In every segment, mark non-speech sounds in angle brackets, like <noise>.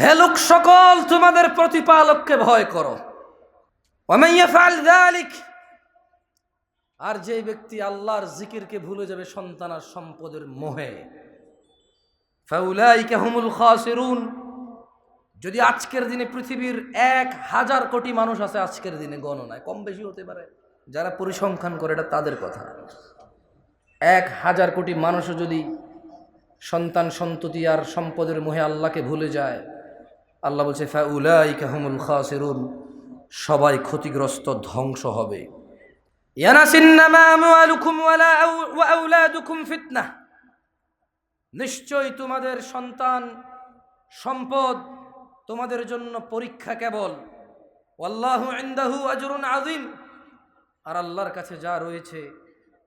হে লোক সকল, তোমাদের প্রতিপালককে ভয় করো। আর যে ব্যক্তি আল্লাহর জিকিরকে ভুলে যাবে, সন্তান আর সম্পদের মোহে। যদি আজকের দিনে পৃথিবীর এক হাজার কোটি মানুষ আছে, আজকের দিনে গণনায়, কম বেশি হতে পারে। যারা পরিসংখ্যান করে, এটা তাদের কথা। এক হাজার কোটি মানুষও যদি সন্তান সন্ততি আর সম্পদের মোহে আল্লাহকে ভুলে যায়। আল্লাহ বলছে, ফাউলাইকা হুমুল খাসিরুন। সবাই ক্ষতিগ্রস্ত ধ্বংস হবে। আওলাদুকুম নিশ্চয়ই তোমাদের সন্তান সম্পদ তোমাদের জন্য পরীক্ষা কেবল। ওয়াল্লাহু ইনদাহু আজরুন আযীম। আর আল্লাহর কাছে যা রয়েছে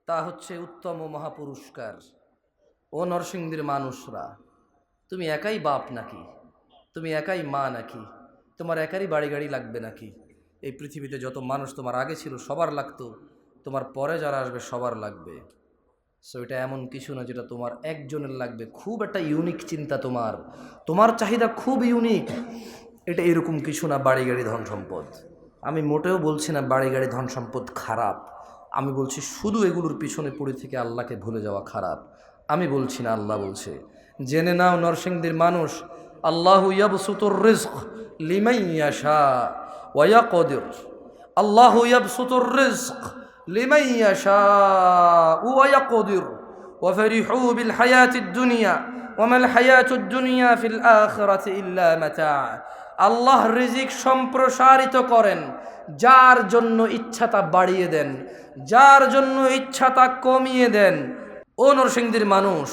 তা হচ্ছে উত্তম মহাপুরস্কার। ও নরসিংদীর মানুষরা, তুমি একাই বাপ নাকি? তুমি একাই মা নাকি? তোমার একারই বাড়ি গাড়ি লাগবে নাকি? এই পৃথিবীতে যত মানুষ তোমার আগে ছিল সবার লাগতো, তোমার পরে যারা আসবে সবার লাগবে। সো এটা এমন কিছু না যেটা তোমার একজনের লাগবে। খুব একটা ইউনিক চিন্তা তোমার। তোমার চাহিদা খুব ইউনিক এটা এরকম কিছু না বাড়ি গাড়ি ধন সম্পদ। আমি মোটেও বলছি না বাড়ি গাড়ি ধন সম্পদ খারাপ। আমি বলছি শুধু এগুলোর পিছনে পড়ে থেকে আল্লাহকে ভুলে যাওয়া খারাপ। আমি বলছি না আল্লাহ বলছে জেনে নাও নরসিংদীর মানুষ আল্লাহ ইয়াবসুতুর রিজক লিমাইয়াশা ওয়ায়াকদির আল্লাহ ইয়াবসুতুর রিজক লিমান يشاء ويقدر وفرحوا بالحياة الدنيا وما الحياة الدنيا في الآخرة إلا متاع আল্লাহ রিজিক সম্প্রসারিত করেন যার জন্য ইচ্ছা তা বাড়িয়ে দেন যার জন্য ইচ্ছা তা কমিয়ে দেন ও নরসিংদীর মানুষ,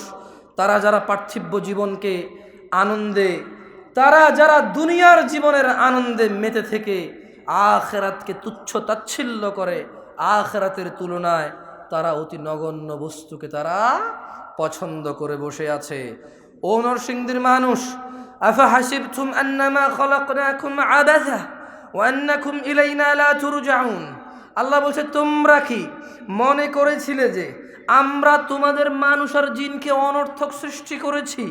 তারা যারা পার্থিব্য জীবনকে আনন্দে, তারা যারা দুনিয়ার জীবনের আনন্দে মেতে থেকে আখেরাতকে তুচ্ছ তাচ্ছিল্য করে আখেরাতের তুলনায়, তারা অতি নগণ্য বস্তুকে তারা পছন্দ করে বসে আছে। ও নরসিংদীর মানুষ, আফা লা তুরজাউন। আল্লাহ বলছে, তোমরা কি মনে করেছিলে যে আমরা তোমাদের মানুষ আর জিনকে অনর্থক সৃষ্টি করেছি,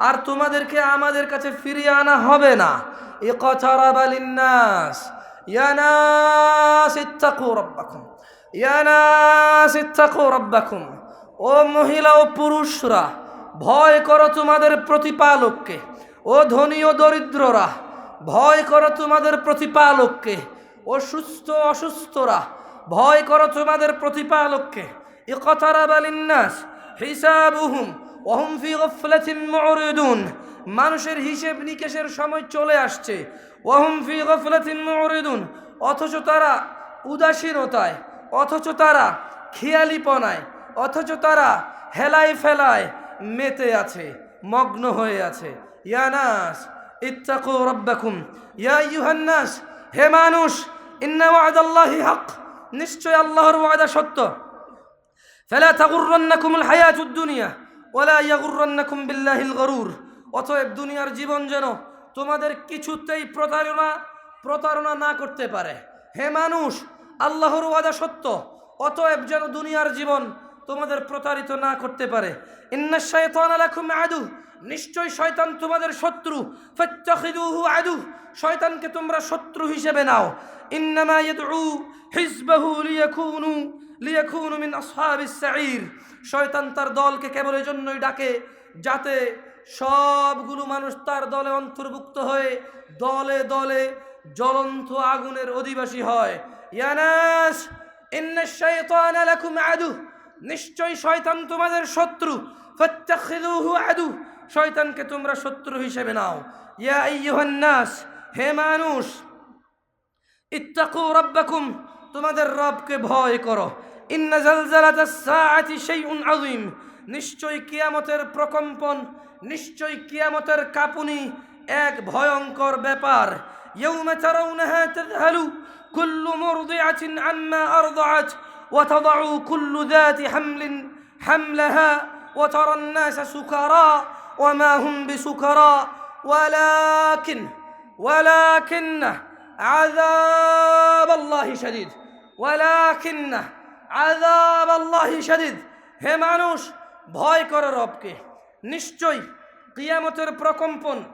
আর তোমাদেরকে আমাদের কাছে ফিরিয়ে আনা হবে না। এ কথা রাবালিন্নাস ইয়ানাস ইত্তাকু রাব্বাকুম। ইয়ানাস ইত্তাকু রাব্বাকুম। ও মহিলা ও পুরুষরা, ভয় করো তোমাদের প্রতিপালককে। ও ধনী ও দরিদ্ররা, ভয় করো তোমাদের প্রতিপালককে। ও সুস্থ অসুস্থরা, ভয় করো তোমাদের প্রতিপালককে। ইকতারাব লিন্নাস, হিসাবুহুম, ওহুম ফি গফলাতিন মুরিদুন। মানুষের হিসেব নিকেশের সময় চলে আসছে। ওহম ফি গফলাতিন মুরিদুন, অথচ তারা উদাসীনতায়, অথচ তারা খেয়ালিপনায়, অথচ তারা হেলায় ফেলায় মেতে আছে, মগ্ন হয়ে আছে। ইয়ানাস ইত্তাকু রব্বাকুম। ইয়া ইউহান্নাস হে মানুষ, ইন্না ওয়াদাল্লাহি হক। নিশ্চয় আল্লাহর ওয়াদা সত্য। ফেলা থাকুরন্নাকুমুল হায়াতুদ দুনিয়া ওলা ইয়াগুরন্নাকুম বিল্লাহিল গরুর। অতএব দুনিয়ার জীবন যেন তোমাদের কিছুতেই প্রতারণা প্রতারণা না করতে পারে। হে মানুষ, আল্লাহর ওয়াদা সত্য, অতএব যেন দুনিয়ার জীবন তোমাদের প্রতারিত না করতে পারে। ইন্না শয়তান আলাকুম আদু, নিশ্চয় শয়তান তোমাদের শত্রু। ফাত্তাখিদুহু আদু, শয়তানকে তোমরা শত্রু হিসেবে নাও। ইন্নামা ইয়াদউ হিজবাহু লিয়াকুনু লিয়াকুনু মিন আসহাবিস শয়তান তার দলকে কেবল এই জন্যই ডাকে যাতে সবগুলো মানুষ তার দলে অন্তর্ভুক্ত হয়ে দলে দলে জ্বলন্ত আগুনের অধিবাসী হয়। ইয়ানাস ইন্না শাইতানা লাকুম আদু। নিশ্চয় শয়তান তোমাদের শত্রু। ফাত্তাখিদুহু আদু। শয়তানকে তোমরা শত্রু হিসেবে নাও। ইয়া আইয়ুহান নাস, হে মানুষ, ইত্তাকু রাব্বাকুম, তোমাদের রবকে ভয় করো। ইন্না জালজালাতাস সাআতি শাইউন আযীম নিশ্চয় কিয়ামতের প্রকম্পন নিশ্চয় কিয়ামতের কাঁপুনি এক ভয়ঙ্কর ব্যাপার ইয়াউমা তারাউনাহা তাযহালু কুল্লু মুরদিআতিন আম্মা আরদাআত وتضع كل ذات حمل حملها وترى الناس سكارى وما هم بسكرى ولكن ولكن عذاب الله شديد ولكن আজাব আল্লাহ শাদিদ। হে মানুষ, ভয় কর রবকে। নিশ্চয়ই কিয়ামতের প্রকম্পন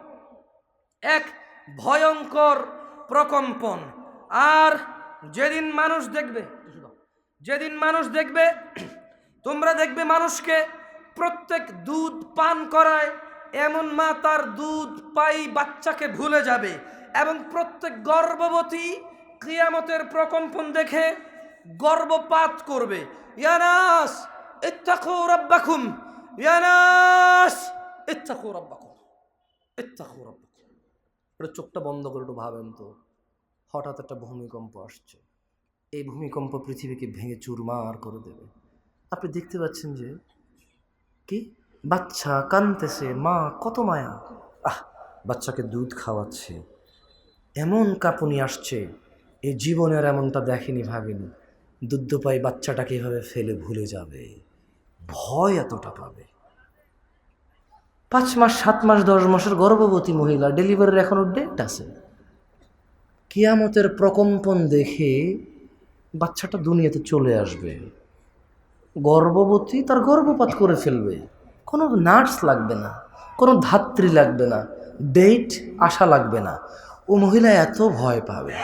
এক ভয়ঙ্কর প্রকম্পন। আর যেদিন মানুষ দেখবে, যেদিন মানুষ দেখবে, তোমরা দেখবে মানুষকে প্রত্যেক দুধ পান করায়, এমন মা তার দুধ পাই বাচ্চাকে ভুলে যাবে। এবং প্রত্যেক গর্ভবতী ক্রিয়ামতের প্রকম্পন দেখে গর্ভপাত করবে। ইয়ানাস ইত্তাকু রাব্বাকুম। ইয়ানাস ইত্তাকু রাব্বাকুম। ইত্তাকু রাব্বাকুম। এটা চোখটা বন্ধ করে একটু ভাবেন তো। হঠাৎ একটা ভূমিকম্প আসছে। এই ভূমিকম্প পৃথিবীকে ভেঙে চুরমার করে দেবে। আপনি দেখতে পাচ্ছেন যে, কি? বাচ্চা কানতেছে মা কত মায়া। আহ, বাচ্চাকে দুধ খাওয়াচ্ছে। এমন কাঁপুনি আসছে। এই জীবনের এমনটা দেখেনি, ভাবেনি। দুধ পাই বাচ্চাটাকে এভাবে ফেলে ভুলে যাবে। ভয় এতটা পাবে। পাঁচ মাস, সাত মাস, দশ মাসের গর্ভবতী মহিলা ডেলিভারির এখনও ডেট আছে। কিয়ামতের প্রকম্পন দেখে বাচ্চাটা দুনিয়াতে চলে আসবে। গর্ভবতী তার গর্ভপাত করে ফেলবে। কোনো নার্স লাগবে না, কোনো ধাত্রী লাগবে না ডেট আসা লাগবে না। ও মহিলা এত ভয় পাবে,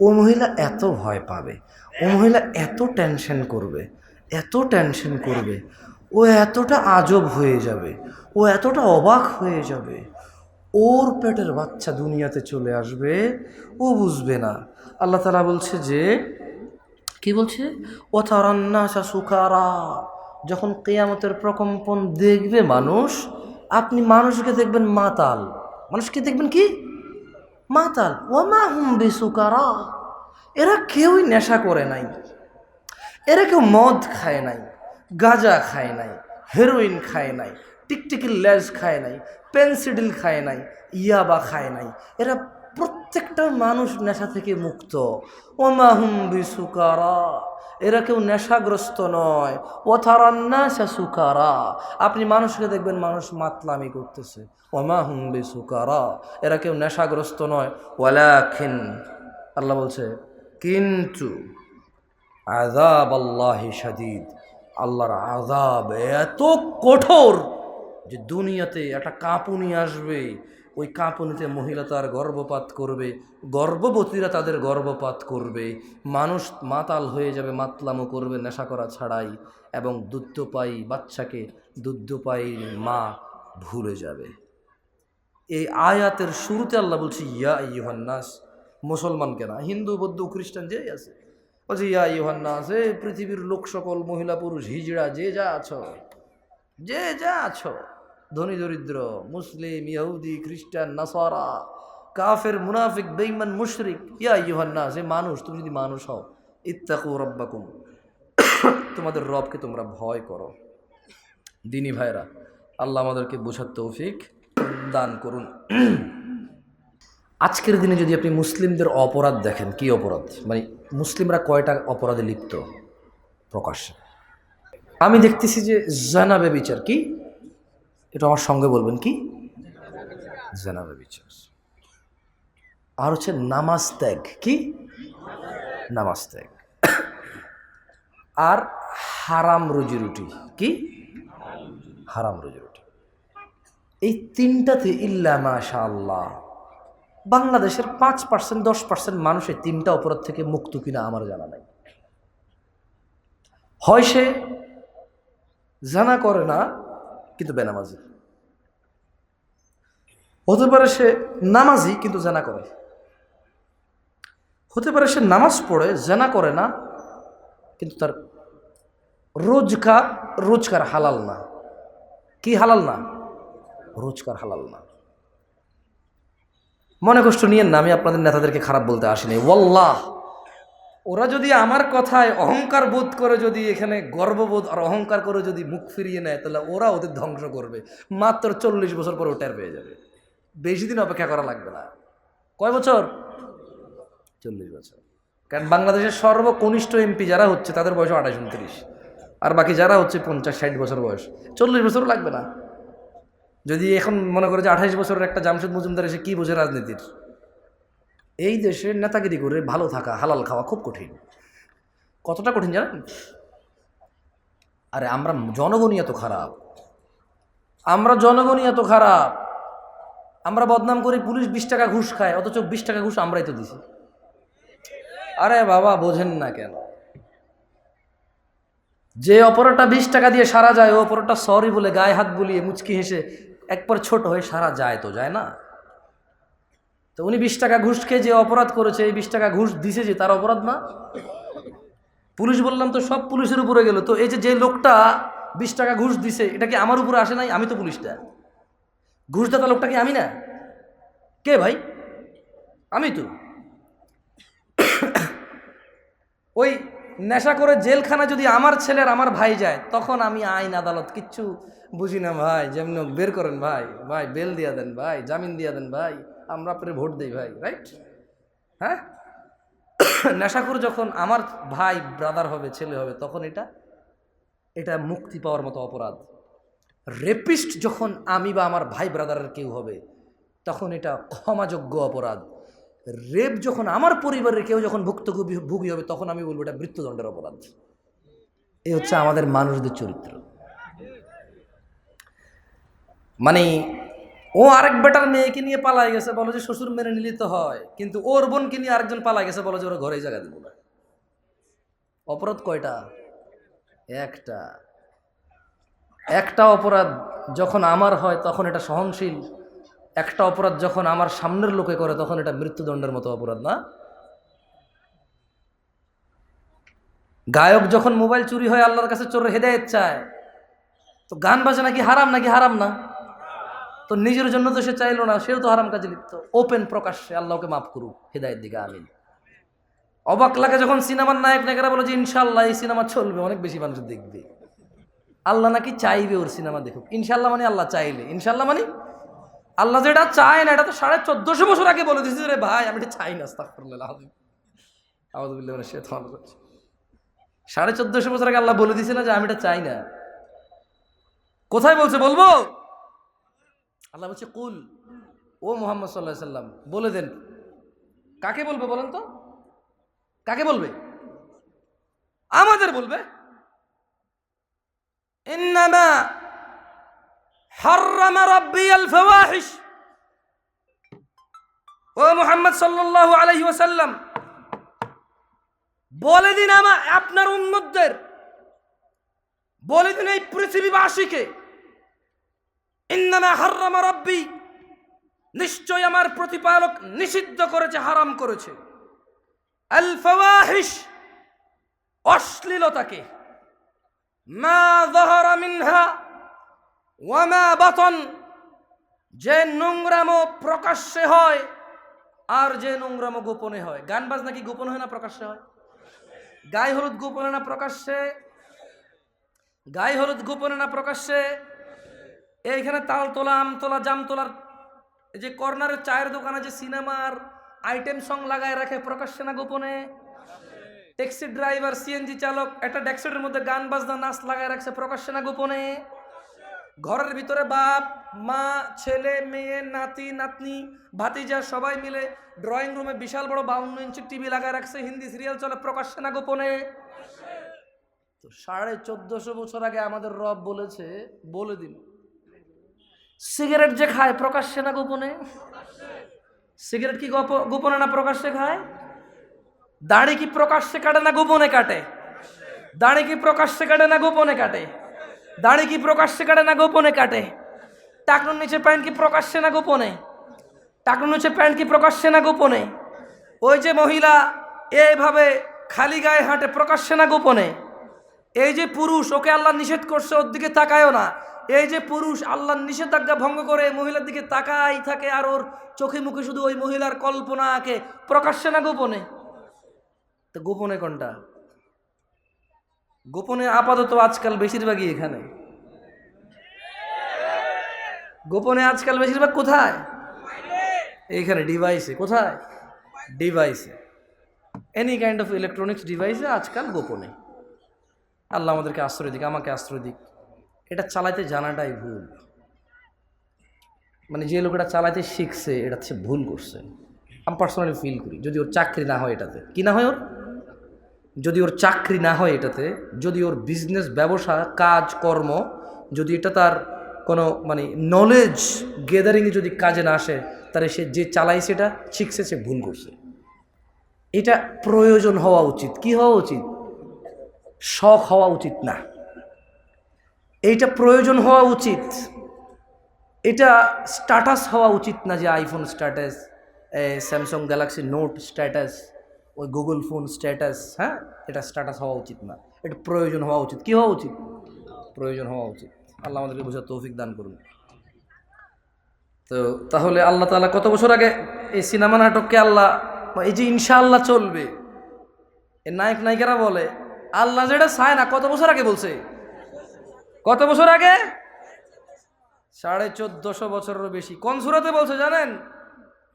ও মহিলা এত ভয় পাবে। ও মহিলা এত টেনশন করবে, এত টেনশন করবে, ও এতটা আজব হয়ে যাবে, ও এতটা অবাক হয়ে যাবে, ওর পেটের বাচ্চা দুনিয়াতে চলে আসবে, ও বুঝবে না। আল্লাহ তালা বলছে যে, কি বলছে? ও তারান্নাসা সুকারা যখন কেয়ামতের প্রকম্পন দেখবে মানুষ, আপনি মানুষকে দেখবেন মাতাল। মানুষকে দেখবেন কি? মাতাল। ওমা হুম বিসুকারা এরা কেউই নেশা করে নাই। এরা কেউ মদ খায় নাই, গাঁজা খায় নাই হেরোইন খায় নাই টিকটিকির লেজ খায় নাই, পেন্সিডিল খায় নাই, ইয়াবা খায় নাই। এরা প্রত্যেকটা মানুষ নেশা থেকে মুক্ত। ওমাহুম বিসুকারা। এরা কেউ নেশাগ্রস্ত নয়। ওথারান্না সুকারা। আপনি মানুষকে দেখবেন মানুষ মাতলামি করতেছে। ওমাহুম বিসুকারা। এরা কেউ নেশাগ্রস্ত নয়। ওয়ালাখিন আল্লাহ বলছে কিন্তু আজাব আল্লাহি সাদিদ আল্লাহর আজাব এত কঠোর যে দুনিয়াতে একটা কাঁপুনি আসবে। ওই কাঁপুনিতে মহিলা তার গর্ভপাত করবে, গর্ভবতীরা তাদের গর্ভপাত করবে। মানুষ মাতাল হয়ে যাবে, মাতলামো করবে নেশা করা ছাড়াই এবং দুধপাই বাচ্চাকে দুধপাই মা ভুলে যাবে। এই আয়াতের শুরুতে আল্লাহ বলছি, ইয়া ইহান্নাস মুসলমানকে না হিন্দু, বৌদ্ধ, খ্রিস্টান যেই আছে। বলছি, ইয়া ইহান্নাস আছে পৃথিবীর লোক সকল, মহিলা, পুরুষ, হিজড়া, যে যা আছো, যে যা আছো, ধনী, দরিদ্র, মুসলিম, ইহুদি, খ্রিস্টান, নাসারা, কাফের, মুনাফিক বেইমান মুশরিক, ইয়া ইহান্নাস আছে মানুষ, তুমি যদি মানুষ হও, ইত্তাকু রব্বাকুম, তোমাদের রবকে তোমরা ভয় করো। দিনী ভাইরা আল্লাহ আমাদেরকে বোঝার তৌফিক দান করুন। আজকের দিনে যদি আপনি মুসলিমদের অপরাধ দেখেন, কি অপরাধ? মানে মুসলিমরা কয়টা অপরাধে লিপ্ত? প্রকাশ্যে আমি দেখতেছি যে জানাবে বিচার কি? এটা আমার সঙ্গে বলবেন, কি? জানাবে বিচার আর হচ্ছে নামাজ ত্যাগ, কি? নামাজ ত্যাগ। আর হারাম রুজি রুটি, কি? হারাম রুজি রুটি। এই তিনটাতে ইল্লা মাশা আল্লাহ বাংলাদেশের পাঁচ পার্সেন্ট, দশ পার্সেন্ট মানুষ এই তিনটা অপরাধ থেকে মুক্ত কিনা আমার জানা নাই। হয় সে জানা করে না, কিন্তু বেনামাজি। হতে পারে সে নামাজি, কিন্তু জানা করে। হতে পারে সে নামাজ পড়ে, জানা করে না, কিন্তু তার রোজকার রোজকার হালাল না। কি হালাল না? রোজকার হালাল না। মনে কষ্ট নিয়েন না, আমি আপনাদের নেতাদেরকে খারাপ বলতে আসিনি। ওয়াল্লাহ! ওরা যদি আমার কথায় অহংকার বোধ করে যদি এখানে গর্ববোধ আর অহংকার করে যদি মুখ ফিরিয়ে নেয়, তাহলে ওরা ওদের ধ্বংস করবে। মাত্র চল্লিশ বছর পর ওটার পেয়ে যাবে। বেশি দিন অপেক্ষা করা লাগবে না। কয় বছর? চল্লিশ বছর। কারণ বাংলাদেশের সর্বকনিষ্ঠ এমপি যারা হচ্ছে, তাদের বয়স আঠাশ, উনত্রিশ। আর বাকি যারা হচ্ছে পঞ্চাশ, ষাট বছর বয়স, চল্লিশ বছরও লাগবে না। যদি এখন মনে করে যে আঠাইশ বছরের একটা জামশেদ মজুমদার এসে কী বোঝে রাজনীতির? এই দেশে নেতাগিরি করে ভালো থাকা, হালাল খাওয়া খুব কঠিন। কতটা কঠিন জানেন? আরে আমরা জনগণই এত খারাপ। আমরা জনগণই এত খারাপ। আমরা বদনাম করি, পুলিশ বিশ টাকা ঘুষ খায়, অথচ বিশ টাকা ঘুষ আমরাই তো দিছি। আরে বাবা, বোঝেন না কেন? যে অপরাধটা বিশ টাকা দিয়ে সারা যায়, ও অপরাধটা সরি বলে গায়ে হাত বুলিয়ে মুচকি হেসে একবার ছোট হয়ে সারা যায় তো, যায় না? তো উনি বিশ টাকা ঘুষ খেয়ে যে অপরাধ করেছে, এই বিশ টাকা ঘুষ দিছে যে তার অপরাধ না? পুলিশ বললাম তো সব পুলিশের উপরে গেল। তো এই যে যে লোকটা বিশ টাকা ঘুষ দিছে, এটা কি আমার উপরে আসে নাই? আমি তো পুলিশটা। ঘুষদাতা লোকটা কি আমি না? কে ভাই? আমি তো। ওই নেশা করে জেলখানা যদি আমার ছেলের আমার ভাই যায়, তখন আমি আইন, আদালত কিচ্ছু বুঝি না ভাই। যেমন বের করেন ভাই। ভাই, বেল দিয়া দেন ভাই, জামিন দিয়া দেন ভাই। আমরা আপনার ভোট দিই ভাই রাইট হ্যাঁ? <coughs> নেশাখোর যখন আমার ভাই ব্রাদার হবে, ছেলে হবে, তখন এটা এটা মুক্তি পাওয়ার মতো অপরাধ। রেপিস্ট যখন আমি বা আমার ভাই ব্রাদারের কেউ হবে, তখন এটা ক্ষমাযোগ্য অপরাধ। রেপ যখন আমার পরিবারের কেউ যখন ভুক্তভোগী ভোগী হবে, তখন আমি বলব এটা মৃত্যুদণ্ডের অপরাধ। এই হচ্ছে আমাদের মানুষদের চরিত্র। মানে ও আরেক বেটার মেয়েকে নিয়ে পালাই গেছে, বলো যে শ্বশুর মেনে নিলে তো হয়, কিন্তু ওর বোনকে নিয়ে আরেকজন পালাই গেছে, বলো যে ওরা ঘরে জায়গা দিব না। অপরাধ কয়টা? একটা। একটা অপরাধ যখন আমার হয়, তখন এটা সহনশীল একটা অপরাধ যখন আমার সামনের লোকে করে, তখন এটা মৃত্যুদণ্ডের মতো অপরাধ না? গায়ক যখন মোবাইল চুরি হয়, আল্লাহর কাছে চোরের হেদায়েত চায়, তো গান বাজনা কি হারাম নাকি হারাম না? তো নিজের জন্য তো সে চাইলো না, সেও তো হারাম কাজে লিপ্ত। ওপেন প্রকাশ্যে আল্লাহকে মাফ করুক, হেদায়েত দিকে আমিন। অবাক লাগে যখন সিনেমার নায়ক নায়িকারা বলে যে ইনশাল্লাহ এই সিনেমা চলবে অনেক বেশি মানুষ দেখবে। আল্লাহ নাকি চাইবে ওর সিনেমা দেখুক। ইনশাল্লাহ মানে আল্লাহ চাইলে। ইনশাল্লাহ মানে আল্লাহ যেটা চায় না, এটা তো সাড়ে চোদ্দশো বছর আগে বলে দিয়েছে রে ভাই, আমি এটা চাই না, আস্তাগফিরুল্লাহ আউযুবিল্লাহি মিনাশ শাইতানির রাজিম। সাড়ে চোদ্দশো বছর আগে আল্লাহ বলে দিছে না যে, আমি এটা চাই না। কোথায় বলছে বলব? আল্লাহ বলছে, কুল, ও মোহাম্মদ সাল্লাহ সাল্লাম, বলে দেন। কাকে বলবে বলেন তো? কাকে বলবে? আমাদের বলবে। হাররামা রাব্বি আল ফাওয়াহিশ। ও মুহাম্মদ সাল্লাল্লাহু আলাইহি ওয়াসাল্লাম, বলে দিন আমার আপনার উম্মতদের, বলে দিন এই পৃথিবীবাসীকে, ইন্নামা হাররামা রাব্বি, নিশ্চয় আমার প্রতিপালক নিষিদ্ধ করেছে, হারাম করেছে। আল ফাওয়াহিশ, অশ্লীলতাকে, মা যাহারা মিনহা ওয়ামা বাতন, যে নোংরামো প্রকাশ্যে হয় আর যে নোংরামো গোপনে হয়। গান বাজনা কি গোপন হয় না প্রকাশ্যে হয়? গায়ে হলুদ গোপনে না প্রকাশ্যে? গায়ে হলুদ গোপনে না প্রকাশ্যে? এইখানে তাল তোলা, আম তোলা, জাম তোলার এই যে কর্নারের চায়ের দোকানে যে সিনেমার আইটেম সং লাগায় রাখে, প্রকাশ্যে না গোপনে? ট্যাক্সি ড্রাইভার, সিএনজি চালক, একটা ডেক্সেটের মধ্যে গান বাজনা, নাচ লাগায় রাখছে, প্রকাশ্যে না গোপনে? ঘরের ভিতরে বাপ, মা, ছেলে, মেয়ে, নাতি, নাতনি, ভাতিজা সবাই মিলে ড্রয়িং রুমে বিশাল বড় বাউন্ন ইঞ্চি টিভি লাগায় রাখছে। হিন্দি সিরিয়াল চলে প্রকাশ্যে না গোপনে। তো সাড়ে চোদ্দশো বছর আগে আমাদের রব বলেছে, বলে দিন, সিগারেট যে খায় প্রকাশ্যে না গোপনে? সিগারেট কি গোপ- গোপনে না প্রকাশ্যে খায়? দাড়ি কি প্রকাশ্যে কাটে না গোপনে কাটে? দাড়ি কি প্রকাশ্যে কাটে না গোপনে কাটে? দাড়ি কি প্রকাশ্যে কাটে না গোপনে কাটে? টাকনুর নিচে প্যান্ট কি প্রকাশ্যে না গোপনে? টাকনুর নিচে প্যান্ট কি প্রকাশ্যে না গোপনে? ওই যে মহিলা এইভাবে খালি গায়ে হাঁটে প্রকাশ্যে না গোপনে? এই যে পুরুষ, ওকে আল্লাহ নিষেধ করছে, ওর দিকে তাকায়ও না। এই যে পুরুষ, আল্লাহর নিষেধাজ্ঞা ভঙ্গ করে মহিলার দিকে তাকাই থাকে আর ওর চোখে মুখে শুধু ওই মহিলার কল্পনা আঁকে প্রকাশ্যে না গোপনে? তো গোপনে কোনটা? গোপনে আপাতত আজকাল বেশিরভাগই এখানে। গোপনে আজকাল বেশিরভাগ কোথায়? এইখানে ডিভাইসে কোথায়? ডিভাইসে এনি কাইন্ড অফ ইলেকট্রনিক্স ডিভাইসে আজকাল গোপনে। আল্লাহ আমাদেরকে আশ্রয় দিক, আমাকে আশ্রয় দিক। এটা চালাইতে জানাটাই ভুল। মানে যে লোকটা চালাইতে শিখছে, এটা সে ভুল করছে। আমি পার্সোনালি ফিল করি, যদি ওর চাকরি না হয় এটাতে। কি না হয় ওর? যদি ওর চাকরি না হয় এটাতে, যদি ওর বিজনেস ব্যবসা, কাজ, কর্ম, যদি এটা তার কোনো মানে নলেজ গেদারিংয়ে যদি কাজে না আসে, তাহলে সে যে চালাই সেটা শিখছে সে ভুল করছে। এটা প্রয়োজন হওয়া উচিত। কি হওয়া উচিত? শখ হওয়া উচিত না। এইটা প্রয়োজন হওয়া উচিত। এটা স্ট্যাটাস হওয়া উচিত না যে iPhone status Samsung Galaxy Note status ওই গুগল ফোন স্ট্যাটাস হ্যাঁ? এটা স্ট্যাটাস হওয়া উচিত না। এটা প্রয়োজন হওয়া উচিত। কি হওয়া উচিত? প্রয়োজন হওয়া উচিত। আল্লাহ আমাদেরকে বোঝার তৌফিক দান করুন। তো তাহলে আল্লাহ তাআলা কত বছর আগে এই সিনেমা নাটককে আল্লাহ, এই যে ইনশাআল্লাহ চলবে এর নায়ক নায়িকারা বলে, আল্লাহ যেটা চায় না, কত বছর আগে বলছে? কত বছর আগে? সাড়ে চোদ্দশো বছরেরও বেশি। কোন সুরাতে বলছে জানেন?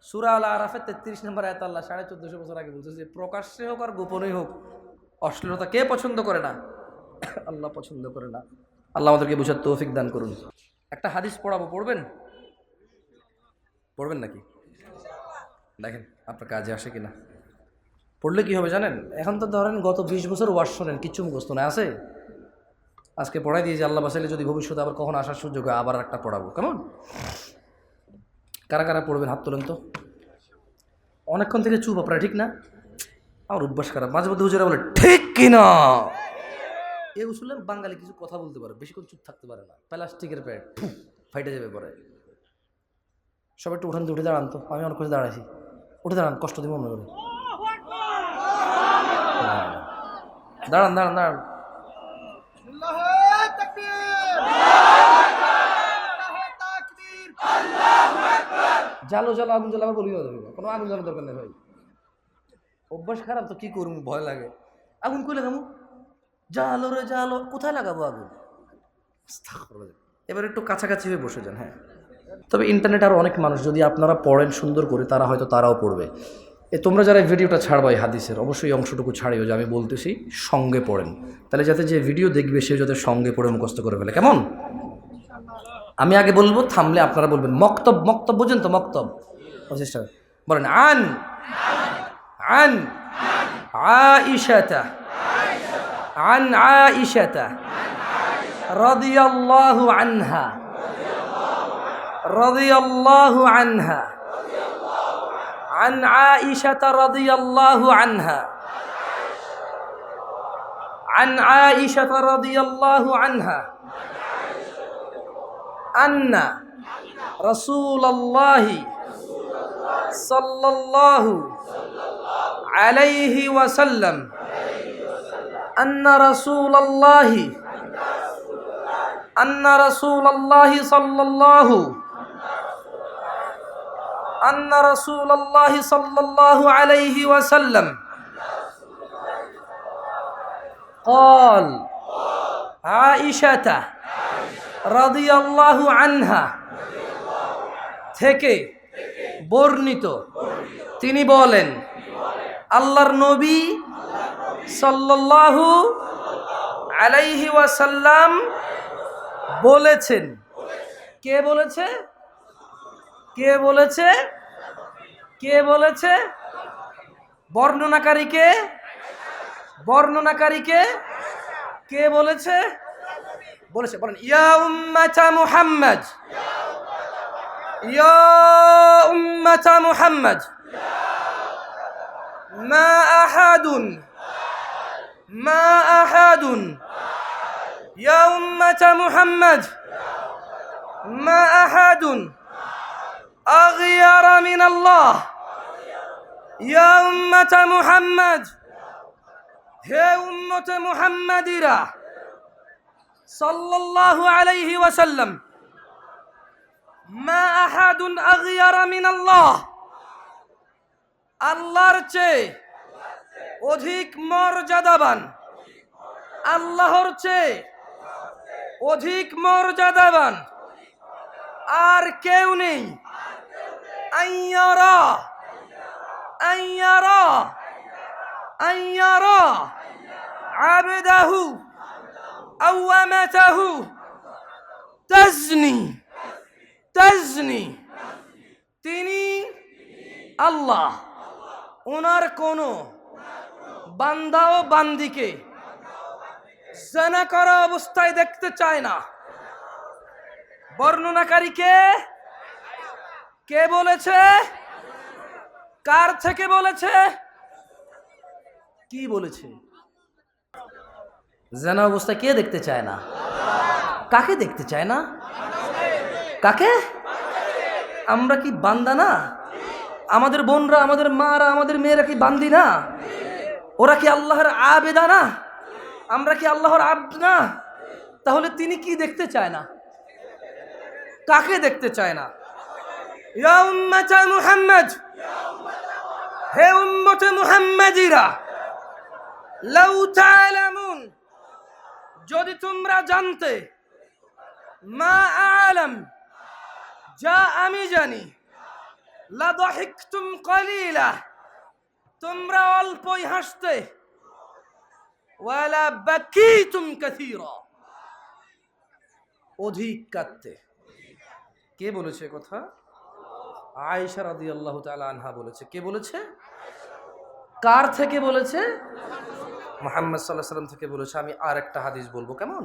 সুরা আল আরাফের তেত্রিশ নম্বর আয়াত আল্লাহ সাড়ে চোদ্দশো বছর আগে বলছে যে, প্রকাশ্যে হোক আর গোপনেই হোক, অশ্লীলতা কে পছন্দ করে না? আল্লাহ পছন্দ করে না। আল্লাহ আমাদেরকে বুঝার তৌফিক দান করুন। একটা হাদিস পড়াবো, পড়বেন? পড়বেন নাকি? দেখেন আপনার কাজে আসে কিনা। পড়লে কি হবে জানেন? এখন তো ধরেন গত বিশ বছর ওয়াশ শোনেন, কিচ্ছু মুখস্থ না আছে? আজকে পড়াই দিয়েছি, আল্লাহ বাসাইলে যদি ভবিষ্যতে আবার কখন আসার সুযোগ হয়, আবার একটা পড়াবো, কেমন? কারা কারা পড়বেন হাত তোলেন তো? অনেকক্ষণ থেকে চুপ আপনারা, ঠিক না? আমার অভ্যাস খারাপ, মাঝে মধ্যে হুজুরা বলে, ঠিক কিনা এ উসুলে বাঙালি কিছু কথা বলতে পারে, বেশিক্ষণ চুপ থাকতে পারে না। প্লাস্টিকের প্যাড ফাইটে যাবে পরে। সবাই একটু উঠান উঠে দাঁড়ান তো, আমি অনেক কিছু দাঁড়াইছি। উঠে দাঁড়ান, কষ্ট দিব মনে করে। দাঁড়ান দাঁড়ান দাঁড়ান আল্লাহু তাকবীর আল্লাহু তাকবীর জালো জালো আগুন জ্বালা আবার বলি কোনো আগুন জ্বালার দরকার নেই ভাই। অভ্যাস খারাপ তো কী করব ভয় লাগে। আগুন কই লাগাবো জালো রে জালো, কোথায় লাগাবো আগুন? এবার একটু কাছাকাছি হয়ে বসে যান হ্যাঁ। তবে ইন্টারনেট আর অনেক মানুষ, যদি আপনারা পড়েন সুন্দর করে, তারা হয়তো তারাও পড়বে। এ, তোমরা যারা ভিডিওটা ছাড়বা এই হাদিসের, অবশ্যই অংশটুকু ছাড়িও যে আমি বলতেছি সঙ্গে পড়েন। তাহলে যাতে যে ভিডিও দেখবে সে যাতে সঙ্গে পড়ে মুখস্থ করে ফেলে। কেমন? আমি আগে বলবো থামলে আপনারা বলবেন মক্তব মক্তব বোঝেন তো মক্তব ও চেষ্টা বলেন আন আন আইশাতা عن عائشة رضي الله عنها رضي الله عنها عن عائشة رضي الله عنها عن عائشة رضي الله عنها أن رسول الله صلى الله عليه وسلم أن رسول الله أن رسول الله صلى الله أن رسول الله صلى الله عليه وسلم قال عائشة রাদিয়াল্লাহু আনহা থেকে বর্ণিত। তিনি বলেন, আল্লাহর নবী সাল্লাল্লাহু আলাইহি ওয়াসাল্লাম বলেছেন। কে বলেছে? কে বলেছে? কে বলেছে? বর্ণনাকারীকে? বর্ণনাকারীকে? কে বলেছে? বলেছে বলেন ইয়া উম্মাতা মুহাম্মদ ইয়া উম্মাতা মুহাম্মদ মা আহাদুন ما أحد يا أمة محمد ما أحد أغير من الله يا أمة محمد হে উম্মতে মুহাম্মাদিরা সাল্লাল্লাহু আলাইহি ওয়াসাল্লাম মা আহাদুন আগিয়ারা মিন আল্লাহ আল্লাহর চেয়ে অধিক মর্যাদাবান। আল্লাহর চেয়ে অধিক মর্যাদাবান। আর কেউ নেই। আইয়ারা। আইয়ারা। আইয়ারা। আবদাহু। আওয়ামাতাহু তাজনি তাজনি তিনি আল্লাহ। ওনার কোনো বান্দা বান্দিকে জানা করা অবস্থায় দেখতে চায় না। বর্ণনাকারী কে? কে বলেছে? কার থেকে বলেছে? কি বলেছে? জানা অবস্থা কে দেখতে চায় না? কাকে দেখতে চায় না? কাকে? আমরা কি বান্দা না? আমাদের বোনরা, আমাদের মারা, আমাদের মেয়েরা কি বান্দি না? ওরা কি আল্লাহর আবেদা না? আমরা কি আল্লাহর আব্দ না? তাহলে তিনি কি দেখতে চায় না? কাকে দেখতে চায় না? হে উম্মতে মুহাম্মাদিরা! লাউ তাআলামুন যদি তোমরা জানতে, মা আলম, যা আমি জানি লা দাহিকতুম কলিলা, তোমরা অল্পই হাসতে, ওয়ালা বাকিতুম কাসীরা। অধিক কাঁদতে। কে বলেছে কথা? আয়েশা রাদিয়াল্লাহু তাআলা আনহা বলেছে। কে বলেছে? কার থেকে বলেছে? মোহাম্মদ সাল্লাহ সাল্লাম থেকে বলেছে, আমি আর একটা হাদিস বলব। কেমন?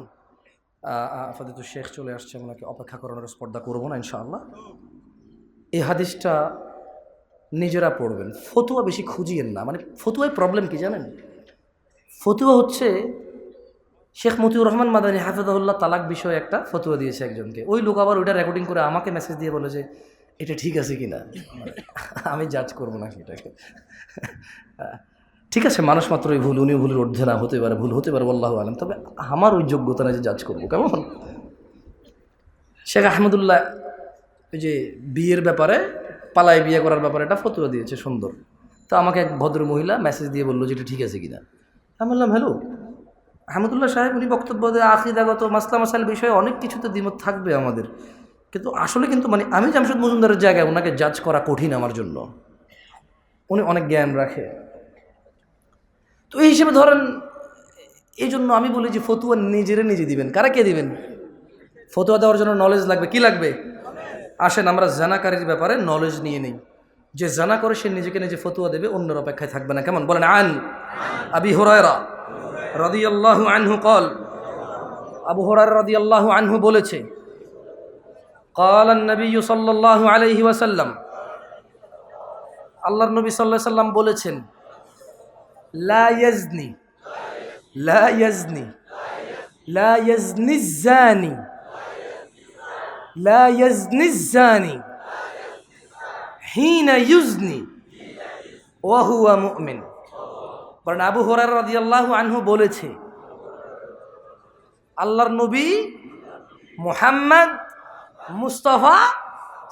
আফাদিত শেখ চলে আসছে, ওনাকে অপেক্ষা করানোর স্পর্ধা করব না, ইনশাআল্লাহ। এই হাদিসটা নিজেরা পড়বেন। ফতুয়া বেশি খুঁজিয়েন না। মানে ফতুয়ায় প্রবলেম কি জানেন? ফতুয়া হচ্ছে, শেখ মতিউর রহমান মাদানী হাফেজাহুল্লাহ তালাক বিষয়ে একটা ফতুয়া দিয়েছে একজনকে। ওই লোক আবার ওইটা রেকর্ডিং করে আমাকে মেসেজ দিয়ে বলে যে, এটা ঠিক আছে কি না আমি জাজ করব না সেটাকে। ঠিক আছে, মানুষ মাত্র মাত্রই ভুল, উনি ভুলের ঊর্ধ্বে না, হতে পারে ভুল, হতে পারে আল্লাহ আলম। তবে আমার ওই যোগ্যতা না যে জাজ করব, কেমন? শেখ আহমদুল্লাহ ওই যে বিয়ের ব্যাপারে, পালায় বিয়ে করার ব্যাপারে একটা ফতুয়া দিয়েছে, সুন্দর। তো আমাকে এক ভদ্র মহিলা মেসেজ দিয়ে বলল যে এটা ঠিক আছে কিনা। আমি বললাম, হ্যালো? আহমদুল্লাহ সাহেব, উনি বক্তব্য দেয়, আকিদাগত মাসলা মাসাইল বিষয়ে অনেক কিছুতে দ্বিমত থাকবে আমাদের। কিন্তু আসলে কিন্তু মানে আমি জামশেদ মজুমদারের জায়গায় ওনাকে জাজ করা কঠিন আমার জন্য। উনি অনেক জ্ঞান রাখে। তো এই হিসেবে ধরেন এই জন্য আমি বলি যে ফতুয়া নিজেরে নিজে দিবেন কারা কে দিবেন ফতুয়া দেওয়ার জন্য নলেজ লাগবে কি লাগবে আসেন আমরা জানাকারীর ব্যাপারে নলেজ নিয়ে নেই যে জানা করে সে নিজেকে নিজে ফতুয়া দেবে অন্যের অপেক্ষায় থাকবে না কেমন বলেন আন আবি হরায়রা রাদিয়াল্লাহু আনহু কল আবু হরার রাদিয়াল্লাহু আনহু বলেছে قال النبي صلى الله عليه وسلم আল্লাহর নবী সাল্লাল্লাহু আলাইহি সাল্লাম বলেছেন লা ইয়াজনি লা ইয়াজনি লা ইয়াজনি জানি লা ইয়াজনি জানি হিনা ইউজনি ওয়া হুয়া মুমিন কারণ আবু হরার রাদিয়াল্লাহু আনহু বলেছে, আল্লাহর নবী মুহাম্মদ মুস্তফা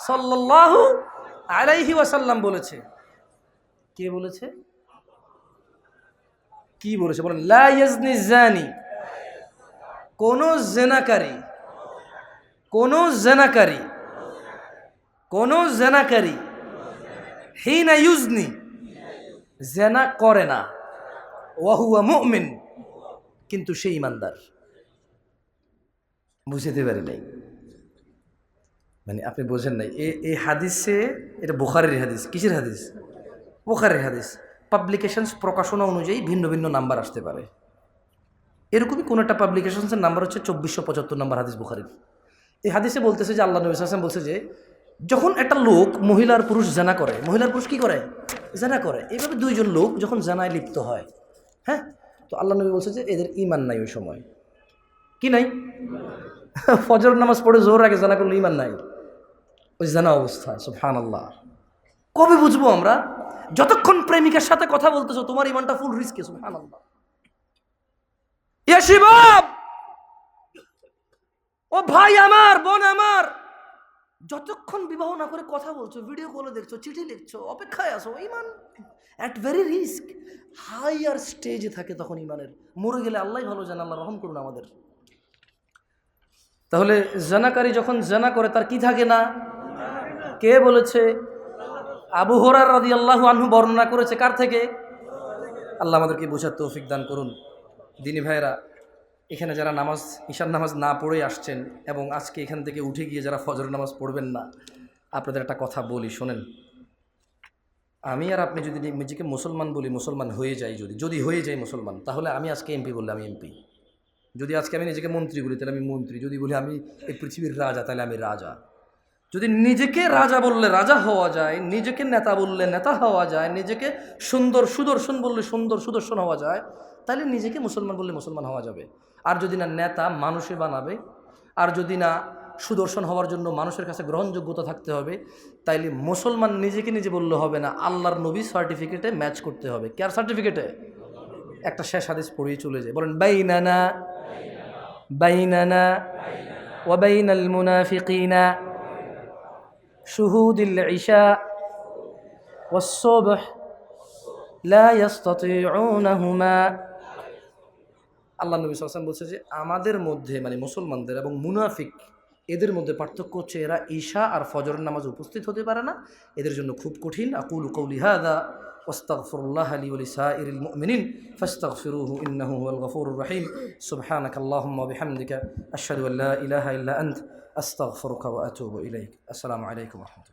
সাল্লাল্লাহু আলাইহি ওয়াসাল্লাম বলেছে। কে বলেছে? কি বলেছে? বলেন, লা ইয়াজনি জানি কোন জেনাকারী কোন জেনাকারী কোন জেনাকারী হিনা ইউজনি, জেনা করে না। ওয়াহুয়া মুমিন, কিন্তু সে ইমানদার। বুঝতে পারি নাই। মানে আপনি বোঝেন নাই। এই হাদিসে, এটা বোখারের হাদিস। কিসের হাদিস? বোখারের হাদিস। পাবলিকেশনস প্রকাশনা অনুযায়ী ভিন্ন ভিন্ন নাম্বার আসতে পারে। এরকমই কোনো একটা পাবলিকেশনসের নাম্বার হচ্ছে চব্বিশশো পঁচাত্তর নাম্বার হাদিস বুখারির। এই হাদিসে বলতেছে যে আল্লাহ নবী হাসান বলছে যে, যখন একটা লোক মহিলার পুরুষ জানা করে, মহিলার পুরুষ কি করে? জানা করে। এইভাবে দুইজন লোক যখন জানায় লিপ্ত হয় হ্যাঁ? তো আল্লাহ নবী বলছে যে, এদের ইমান নাই ওই সময়। কি নাই? ফজর নামাজ পড়ে জোর আগে জানা করলে ইমান নাই। ওই জানা অবস্থা সুফহান আল্লাহ কবে বুঝব আমরা? যতক্ষণ প্রেমিকার সাথে কথা বলতেছো, তোমার ইমানটা ফুল রিস্কে ও ভাই আমার, বোন আমার! যতক্ষণ বিবাহ না করে কথা বলছো ভিডিও কলে দেখছ, চিঠি লিখছো, অপেক্ষায় আসো ইমান অ্যাট ভেরি রিস্ক হাইয়ার স্টেজে থাকে তখন ইমানের। মরে গেলে আল্লাহ ভালো জান, আল্লাহ রহম করুন আমাদের। তাহলে জানাকারী যখন জানা করে, তার কি থাকে না? কে বলেছে? আবু হরার রাদি আল্লাহ আনহু বর্ণনা করেছে কার থেকে? আল্লাহ আমাদেরকে বোঝার তৌফিক দান করুন। দিনী ভাইরা এখানে যারা নামাজ, ঈশার নামাজ না পড়ে আসছেন এবং আজকে এখান থেকে উঠে গিয়ে যারা ফজর নামাজ পড়বেন না, আপনাদের একটা কথা বলি, শোনেন। আমি আর আপনি যদি নিজেকে মুসলমান বলি, মুসলমান হয়ে যাই যদি যদি হয়ে যাই মুসলমান, তাহলে আমি আজকে এমপি বললে আমি এমপি। যদি আজকে আমি নিজেকে মন্ত্রী বলি, তাহলে আমি মন্ত্রী। যদি বলি আমি এই পৃথিবীর রাজা, তাহলে আমি রাজা। যদি নিজেকে রাজা বললে রাজা হওয়া যায়, নিজেকে নেতা বললে নেতা হওয়া যায়, নিজেকে সুন্দর সুদর্শন বললে সুন্দর সুদর্শন হওয়া যায়, তাহলে নিজেকে মুসলমান বললে মুসলমান হওয়া যাবে। আর যদি না নেতা মানুষে বানাবে, আর যদি না সুদর্শন হওয়ার জন্য মানুষের কাছে গ্রহণযোগ্যতা থাকতে হবে, তাইলে মুসলমান নিজেকে নিজে বললে হবে না, আল্লাহর নবী সার্টিফিকেটে ম্যাচ করতে হবে। কার সার্টিফিকেটে একটা শেষ হাদিস পড়িয়ে চলে যায় বলেন, বাইনানা বাইনানা ওয়াবাইনাল মুনাফিকিনা। شهود العشاء والصبح لا يستطيعونهما আল্লাহ নবী সাল্লাম বলছে যে আমাদের মধ্যে মানে মুসলমানদের এবং মুনাফিক এদের মধ্যে পার্থক্য হচ্ছে এরা ঈশা আর ফজরের নামাজ উপস্থিত হতে পারে না এদের জন্য খুব কঠিন আকুল কৌলি হাদা واستغفر الله لي ولسائر المؤمنين فاستغفروه انه هو الغفور الرحيم سبحانك اللهم وبحمدك اشهد ان لا اله الا انت أستغفرك وأتوب إليك. السلام عليكم ورحمة الله.